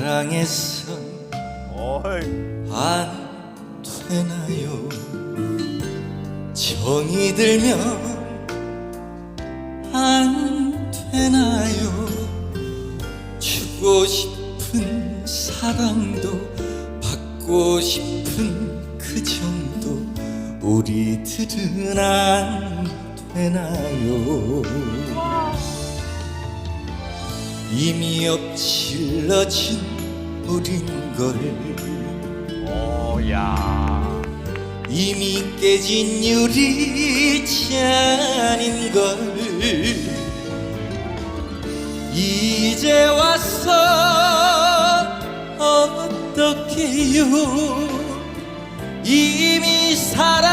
사랑해서. 안 되나요? 정이 들면 안 되나요? 주고 싶은 사랑도 받고 싶은 그 정도 우리들은 안 되나요 이미 엎질러진 우린 걸 어야. 이미 깨진 유리잔인 걸 이제 와서 어떡해요 이미 사랑